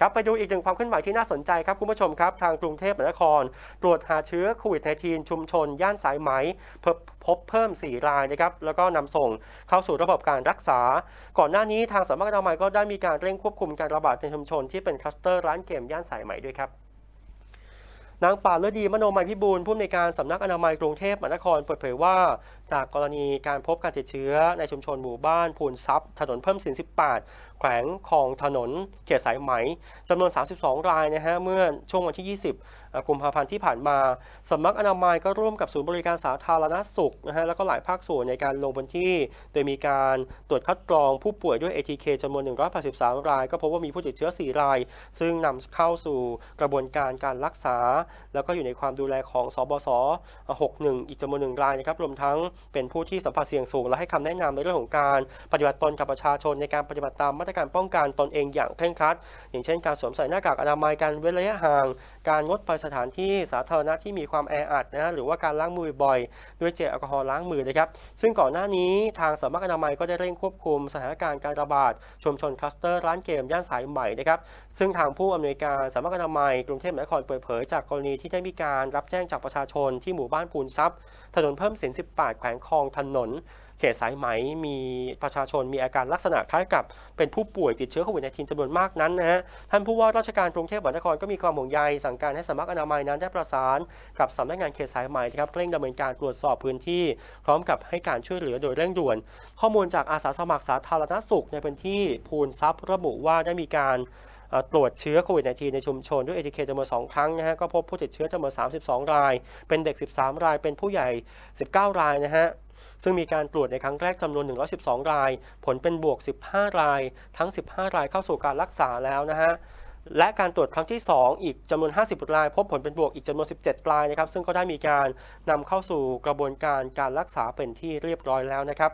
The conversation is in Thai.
ครับไปดูอีกหนึ่งความเคลื่อนไหวที่น่าสนใจครับคุณผู้ชมครับ ทางกรุงเทพมหานคร ตรวจหาเชื้อโควิด -19 ชุมชน ย่านสายไหมพบพบเพิ่ม 4 รายนะครับแล้วก็นำส่งเข้าสู่ระบบการรักษา ก่อนหน้านี้ทางสำนักอนามัยก็ได้มีการเร่งควบคุมการระบาดในชุมชนที่เป็นคลัสเตอร์ร้านเกมย่านสายไหมด้วยครับ นางป่าเลือดดีมโนมัยพิบูลผู้อำนวยการสำนักอนามัยกรุงเทพมหานครเปิดเผยว่า จากกรณีการพบการติดเชื้อในชุมชนหมู่บ้านพูนทรัพย์ ถนนเพิ่มสิน 18 แขวงคลองถนน เขตสายไหมจำนวน 32 รายนะฮะเมื่อช่วงวันที่ 20 กุมภาพันธ์ที่ผ่านมาสำนักอนามัยก็ร่วมกับศูนย์บริการสาธารณสุขนะฮะแล้วก็หลายภาคส่วนในการลงพื้นที่ โดยมีการตรวจคัดกรองผู้ป่วยด้วย ATK จำนวน 183 ราย ก็พบว่ามีผู้ติดเชื้อ 4 ราย ซึ่งนำเข้าสู่กระบวนการการรักษาแล้วก็อยู่ในความดูแลของสบส61 อีกจำนวนหนึ่งรายนะครับรวมทั้งเป็นผู้ที่สัมผัสเสี่ยงสูง และให้คำแนะนำในเรื่องของการปฏิบัติตนกับประชาชนในการปฏิบัติตามมาตรการป้องกันตนเองอย่างเคร่งครัด อย่างเช่น การสวมใส่หน้ากากอนามัยการเว้นระยะห่าง การงดไปสถานที่สาธารณะที่มีความแออัดนะฮะหรือว่าการล้างมือบ่อยด้วยเจลแอลกอฮอล์ล้างมือนะครับซึ่งก่อนหน้านี้ทางสำนักอนามัยก็ได้เร่งควบคุมสถานการณ์การระบาดชุมชนคลัสเตอร์ร้านเกมย่านสายใหม่นะครับซึ่งทางผู้อำนวยการสำนักอนามัยกรุงเทพมหานครเปิดเผยจากกรณีที่ได้มีการรับแจ้งจากประชาชนที่หมู่บ้านปูนทรัพย์ ถนนเพิ่มสิน 18 แขวงคลองถนนเขตสายไหมมีประชาชนมีอาการลักษณะคล้ายกับเป็นผู้ป่วยติดเชื้อโควิด -19 จำนวนมากนั้นนะฮะท่านผู้ว่าราชการกรุงเทพมหานครก็มีความห่วงใยสั่งการให้สำนักอนามัยนั้นได้ประสานกับสำนักงานเขตสายไหมนะครับเร่งดำเนินการตรวจสอบพื้นที่ พร้อมกับให้การช่วยเหลือโดยเร่งด่วน ข้อมูลจากอาสาสมัครสาธารณสุขในพื้นที่พูนทรัพย์ระบุว่าได้มีการตรวจเชื้อโควิด -19 ในชุมชนด้วยเอทีเคจำนวน 2 ครั้งนะฮะ ก็พบผู้ติดเชื้อจำนวน 32 ราย เป็นเด็ก 13 ราย เป็นผู้ใหญ่ 19 รายนะฮะ ซึ่งมีการตรวจในครั้งแรกจำนวน 112 ราย ผลเป็นบวก 15 ราย ทั้ง 15 รายเข้าสู่การรักษาแล้วนะฮะและการตรวจครั้งที่ 2 อีกจำนวน 50 ราย พบผลเป็นบวกอีกจำนวน 17 รายนะครับ ซึ่งก็ได้มีการนำเข้าสู่กระบวนการการรักษาเป็นที่เรียบร้อยแล้วนะครับ